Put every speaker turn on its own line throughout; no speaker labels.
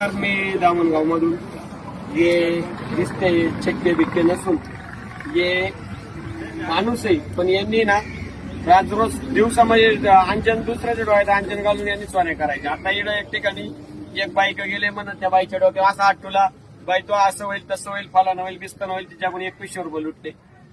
मी दामणगाव मधून दिसते छक्के बिक्के नसून. जे माणूस आहे पण यांनी ना राज रोज दिवसामध्ये अंजन दुसऱ्याच्या डोळ्यात अंजन घालून यांनी सोने करायचे आता इकडे एक ठिकाणी एक बाईक गेले म्हणत त्या बाईच्या डोक्यावर असा आठवला बाई तो असं होईल तसं होईल फलान होईल बिस्तन होईल तिच्याकडून एकवीसशे रुपये लुटले.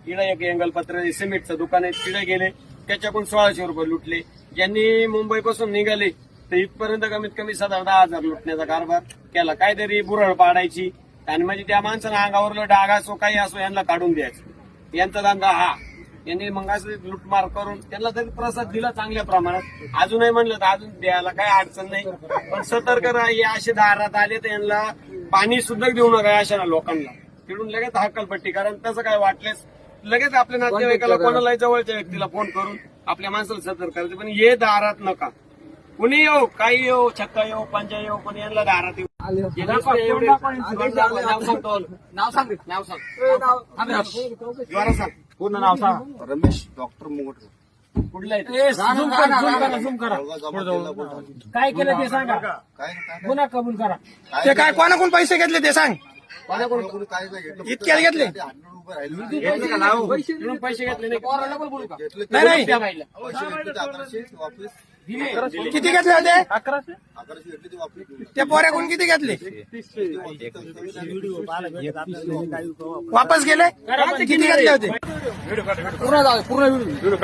इकडे एक एंगलपत्र सिमेंटचं दुकान आहे तिकडे गेले त्याच्याकडून सोळाशे रुपये लुटले. यांनी मुंबईपासून निघाले तर इथपर्यंत कमीत कमी साधारण दहा हजार लुटण्याचा कारभार केला. काहीतरी बुरळ पाडायची. आणि म्हणजे त्या माणसानं अंगावरलं डाग असो काही असो यांना काढून द्यायचं. यांचा धंदा हा. यांनी मग असं लुटमार करून त्यांना तरी प्रसाद दिला चांगल्या प्रमाणात. अजूनही म्हणलं तर अजून द्यायला काही अडचण नाही. पण सतर्क राहा हे असे दारात आले तर यांना पाणी सुद्धा देऊ नका अशा लोकांना. तिकडून लगेच हक्कलपट्टी कारण तसं काय वाटलेस लगेच आपल्या नातेवाईकाला कोणालाही जवळच्या व्यक्तीला फोन करून आपल्या माणसाला सतर्क करायचं. पण हे दारात नका. कुणी येऊ? काही येऊ? छक्का येऊ? पंचा येऊ? पण यांना दारात येऊ हे. नुसते एवढे- नाव सांग नाव सांग. द्वारा सांग.
पूर्ण नाव सांग. रमेश डॉक्टर मुगट
कुठलं आहे झूम करा झूम करा. झूम करा काय केलं ते सांगा.
काय काय
गुन्हा कबूल करा.
ते काय कोणाकडून पैसे घेतले ते सांग.
कोणाकडून? काय काय घेतलं?
इतक्यात घेतले?
ते हंड्रेड रुपये राहिले.
घेतले का नाव? तिकडून पैसे घेतले नाही पोराला पण बोलू का?
घेतले
नाही नाही.
त्या बाईला.
पैसे घेतले ते अकराशे वापस.
किती घेतले होते?
अकराशे. ते.
त्या पोऱ्याकडून किती घेतले?
वापस
वापस गेले? किती घेतले होते?
पूर्ण जाऊ पूर्ण व्हिडिओ.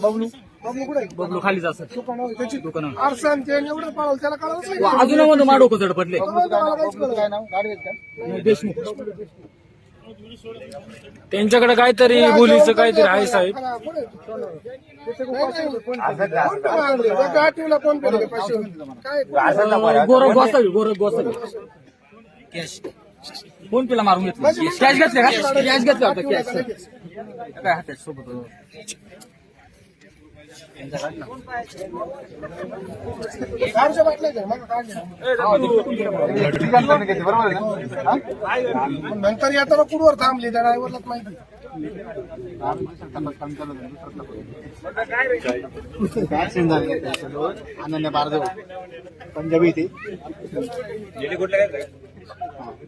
बबलू त्याला नाही.
अजून म्हणतो मा डोकं जड पडले
बबलू
त्यांच्याकडे काहीतरी बोलीचं काहीतरी आहे साहेब.
केले पैसे? काय
गोरख गोसावी गोरख गोसावी. कॅश फोन पेला मारून घेतलं? कॅश घेतले का? कॅश घेतलं होतं कॅश काय हातात सोबत
नंतर येताना कुडवर थांबली? त्या ड्रायव्हरलाच माहिती
अनन्या बारदेव. पंजाबी ती